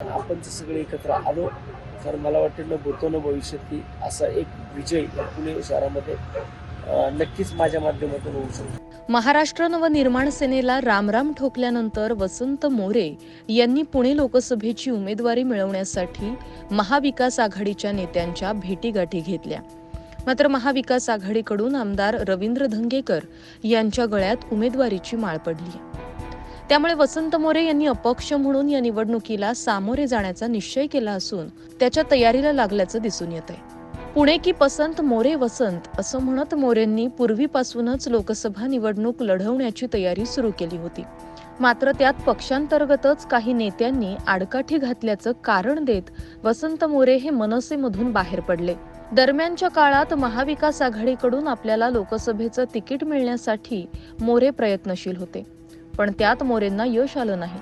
आपण जर सगळे एकत्र आलो. तर मला वाटतं न भूतो न भविष्यती असा एक विजय पुणे शहरामध्ये नक्कीच माझ्या माध्यमातून होऊ शकतो. महाराष्ट्र नवनिर्माण सेनेला रामराम ठोकल्यानंतर वसंत मोरे यांनी पुणे लोकसभेची उमेदवारी मिळवण्यासाठी महाविकास आघाडीच्या नेत्यांच्या भेटीगाठी घेतल्या. मात्र महाविकास आघाडीकडून आमदार रवींद्र धंगेकर यांच्या गळ्यात उमेदवारीची माळ पडली. त्यामुळे वसंत मोरे यांनी अपक्ष म्हणून या निवडणुकीला सामोरे जाण्याचा निश्चय केला असून त्याच्या तयारीला लागल्याचं दिसून येत आहे पुणे की पसंत मोरे वसंत असं म्हणत मोरेंनी पूर्वीपासूनच लोकसभा निवडणूक लढवण्याची तयारी सुरू केली होती. मात्र त्यात पक्षांतर्गतच काही नेत्यांनी आडकाठी घातल्याचं कारण देत वसंत मोरे हे मनसेमधून बाहेर पडले. दरम्यानच्या काळात महाविकास आघाडीकडून आपल्याला लोकसभेचं तिकीट मिळण्यासाठी मोरे प्रयत्नशील होते. पण त्यात मोरेंना यश आलं नाही.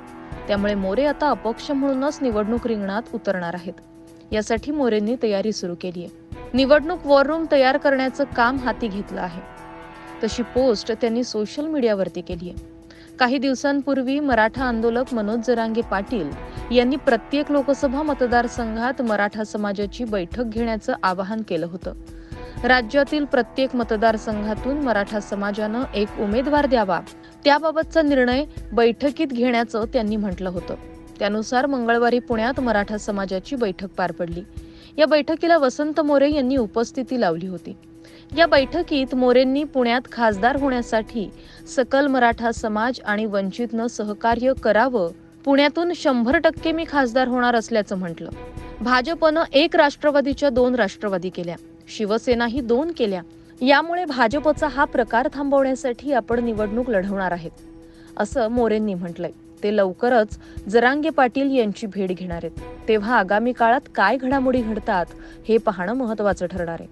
त्यामुळे मोरे आता अपक्ष म्हणूनच निवडणूक रिंगणात उतरणार आहेत. यासाठी मोरेंनी तयारी सुरू केली आहे. निवडणूक वॉर रूम तयार करण्याचं काम हाती घेतलं आहे. तशी पोस्ट त्यांनी सोशल मीडियावरती केली आहे. काही दिवसांपूर्वी मराठा आंदोलक मनोज जरांगे पाटील यांनी प्रत्येक लोकसभा मतदारसंघात मराठा समाजाची बैठक घेण्याचं आवाहन केलं होतं. राज्यातील प्रत्येक मतदारसंघातून मराठा समाजानं एक उमेदवार द्यावा. त्याबाबतचा निर्णय बैठकीत घेण्याचं त्यांनी म्हटलं होतं. त्यानुसार मंगळवारी पुण्यात मराठा समाजाची बैठक पार पडली. या बैठकीला वसंत मोरे यांनी उपस्थिती लावली होती. या बैठकीत मोरेंनी पुण्यात खासदार होण्यासाठी सकल मराठा समाज आणि वंचितनं सहकार्य करावं. पुण्यातून शंभर टक्के मी खासदार होणार असल्याचं म्हटलं. भाजपनं एक राष्ट्रवादीच्या दोन राष्ट्रवादी केल्या. शिवसेनाही दोन केल्या. यामुळे भाजपचा हा प्रकार थांबवण्यासाठी आपण निवडणूक लढवणार आहेत. असं मोरेंनी म्हटलंय. ते लवकरच जरांगे पाटील यांची भेट घेणार आहेत. तेव्हा आगामी काळात काय घडामोडी घडतात हे पाहणं महत्वाचं ठरणार आहे.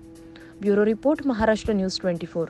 Bureau report Maharashtra news twenty four.